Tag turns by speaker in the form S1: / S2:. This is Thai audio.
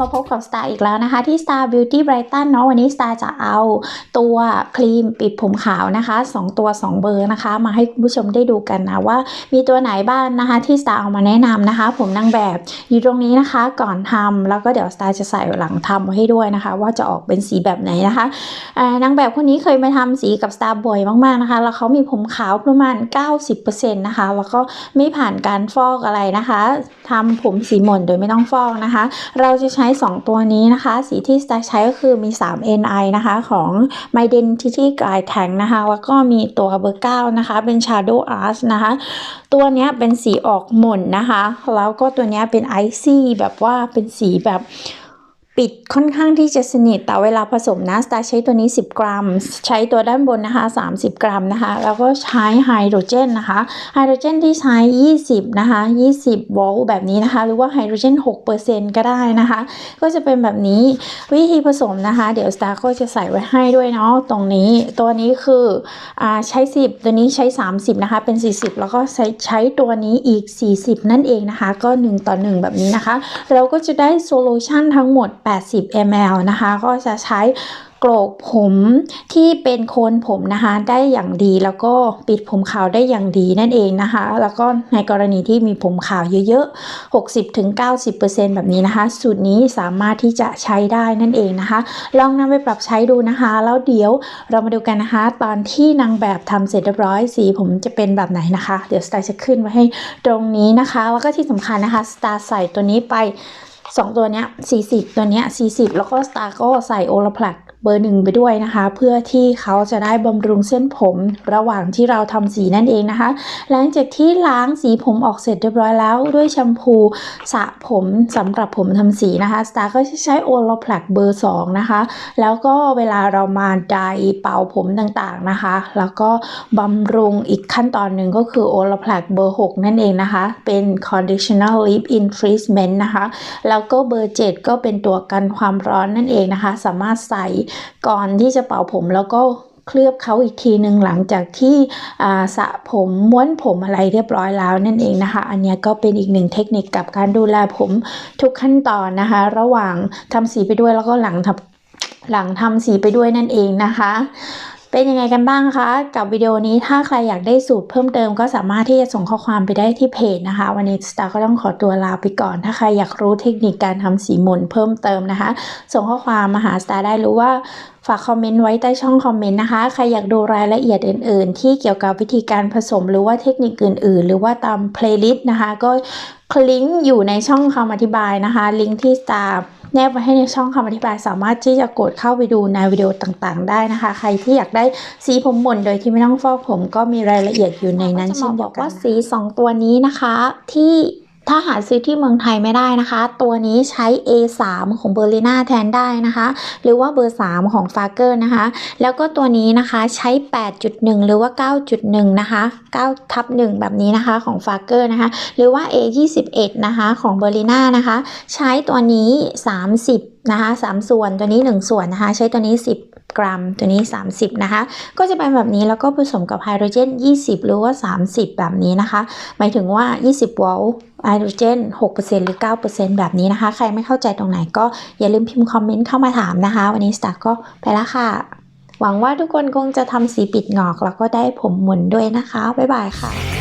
S1: มาพบกับ Star อีกแล้วนะคะ ที่ Star Beauty Brighton เนาะวันนี้ Star จะเอาตัวครีมปิดผมขาวนะคะ 2 ตัว 2 เบอร์นะคะ มาให้คุณผู้ชมได้ดูกันนะว่ามีตัวไหนบ้างนะคะ ที่ Star เอามาแนะนำนะคะ ผมนางแบบอยู่ตรงนี้นะคะ ก่อนทำแล้วก็เดี๋ยว Star จะใส่หลังทำไว้ให้ด้วยนะคะ ว่าจะออกเป็นสีแบบไหนนะคะนางแบบคนนี้เคยมาทำสีกับ Star บ่อยมากๆนะคะ แล้วเขามีผมขาวประมาณ 90%นะคะแล้วก็ไม่ผ่านการฟอกอะไรนะคะทำผมสีหม่นโดยไม่ต้องฟอกนะคะ เราจะใช้้ 2 ตัวนี้นะคะ สีที่สแต็กใช้ก็คือมี 3 NI นะคะของ My Identity Guide Tank นะคะ แล้วก็มีตัวเบอร์9นะคะ เป็น Shadow Art นะคะ ตัวนี้เป็นสีออกหม่นนะคะ แล้วก็ตัวนี้เป็นไอซี่แบบว่าเป็นสีแบบ ปิดค่อนข้างที่จะสนิทแต่เวลาผสมนะ Star ใช้ตัวนี้ 10 กรัม ใช้ตัวด้านบนนะคะ 30 กรัมนะคะ แล้วก็ใช้ไฮโดรเจนนะคะไฮโดรเจนที่ใช้ 20 นะคะ 20 โวลต์แบบนี้นะคะ หรือว่าไฮโดรเจน 6%ก็ได้นะคะ ก็จะเป็นแบบนี้วิธีผสมนะคะ เดี๋ยว Star ก็จะใส่ไว้ให้ด้วยเนาะตรงนี้ ตัวนี้คืออ่าใช้ 10 ตัวนี้ใช้ 30 นะคะ เป็น 40 แล้วก็ใช้ใช้ตัวนี้อีก 40 นั่นเองนะคะ ก็ 1 ต่อ 1 แบบนี้นะคะ เราก็จะได้โซลูชันทั้งหมด80 ml นะคะ ก็จะใช้โกรกผมที่เป็นโคนผมนะคะได้อย่างดี แล้วก็ปิดผมขาวได้อย่างดีนั่นเองนะคะ แล้วก็ในกรณีที่มีผมขาวเยอะๆ 60-90%แบบนี้นะคะ สูตรนี้สามารถที่จะใช้ได้นั่นเองนะคะ ลองนำไปปรับใช้ดูนะคะ แล้วเดี๋ยวเรามาดูกันนะคะ ตอนที่นางแบบทำเสร็จเรียบร้อยสีผมจะเป็นแบบไหนนะคะ เดี๋ยวสตาร์จะขึ้นไว้ให้ตรงนี้นะคะ แล้วก็ที่สำคัญนะคะสตาร์ใส่ตัวนี้ไป สองตัวเนี้ย40 ตัวเนี้ย40 แล้วก็สตาร์ก็ใส่โอลาพลัก เบอร์หนึ่งไปด้วยนะคะ เพื่อที่เขาจะได้บำรุงเส้นผมระหว่างที่เราทำสีนั่นเองนะคะ หลังจากที่ล้างสีผมออกเสร็จเรียบร้อยแล้วด้วยแชมพูสระผมสำหรับผมทำสีนะคะสตาร์ก็ใช้โอลาพลักเบอร์2นะคะ แล้วก็เวลาเรามาดร์เป่าผมต่างๆนะคะ แล้วก็บำรุงอีกขั้นตอนหนึ่งก็คือโอลาพลักเบอร์ 6 นั่นเองนะคะ เป็น conditional leave-in treatment นะคะ แล้วก็เบอร์ 7 ก็เป็นตัวกันความร้อนนั่นเองนะคะ สามารถใส่ก่อนที่จะเป่าผมแล้วก็เคลือบเขาอีกทีหนึ่งหลังจากที่อาสระผมม้วนผมอะไรเรียบร้อยแล้วนั่นเองนะคะ อันนี้ก็เป็นอีกหนึ่งเทคนิคกับการดูแลผมทุกขั้นตอนนะคะ ระหว่างทำสีไปด้วยแล้วก็หลังทำหลังทำสีไปด้วยนั่นเองนะคะ เป็นยังไงกันบ้างคะ กับวิดีโอนี้ถ้าใครอยากได้สูตรเพิ่มเติมก็สามารถที่จะส่งข้อความไปได้ที่เพจนะคะ วันนี้สตาร์ก็ต้องขอตัวลาไปก่อน ถ้าใครอยากรู้เทคนิคการทำสีหมุนเพิ่มเติมนะคะ ส่งข้อความมาหาสตาร์ได้หรือว่าฝากคอมเมนต์ไว้ใต้ช่องคอมเมนต์นะคะ ใครอยากดูรายละเอียดอื่น ๆ ที่เกี่ยวกับวิธีการผสมหรือว่าเทคนิคอื่น ๆ หรือว่าตามเพลย์ลิสต์นะคะ ก็คลิงก์อยู่ในช่องคำอธิบายนะคะ ลิงก์ที่สตาร์ แนบไว้ให้ในช่องคำอธิบาย สามารถที่จะกดเข้าไปดูในวิดีโอต่างๆ ได้นะคะ ใครที่อยากได้สีผมหม่นโดยที่ไม่ต้องฟอกผมก็มีรายละเอียดอยู่ในนั้นเช่นเดียวกันว่าสี 2 ตัวนี้นะคะที่ ถ้าหาซื้อที่เมืองไทยไม่ได้นะคะ ตัวนี้ใช้ A3 ของเบอร์ลิน่าแทนได้นะคะ หรือว่าเบอร์ 3 ของฟาเกอร์นะคะ แล้วก็ตัวนี้นะคะใช้ 8.1 หรือว่า 9.1 นะคะ9ทับ1แบบนี้นะคะของฟาเกอร์นะคะ หรือว่า A21 นะคะของเบอร์ลิน่านะคะ ใช้ตัวนี้ 30 นะคะ 3 ส่วนตัวนี้ 1 ส่วนนะคะ ใช้ตัวนี้ 10 กรัม ตัวนี้ 30 นะคะ ก็จะเป็นแบบนี้แล้วก็ผสมกับไฮโดรเจน 20 หรือว่า 30 แบบนี้นะคะ หมายถึงว่า 20 โวลต์ไฮโดรเจน 6%หรือ 9%แบบนี้นะคะ ใครไม่เข้าใจตรงไหนก็อย่าลืมพิมพ์คอมเมนต์เข้ามาถามนะคะ วันนี้สตาร์ก็ไปแล้วค่ะ หวังว่าทุกคนคงจะทำสีปิดงอก แล้วก็ได้ผมหมุนด้วยนะคะ บ๊ายบายค่ะ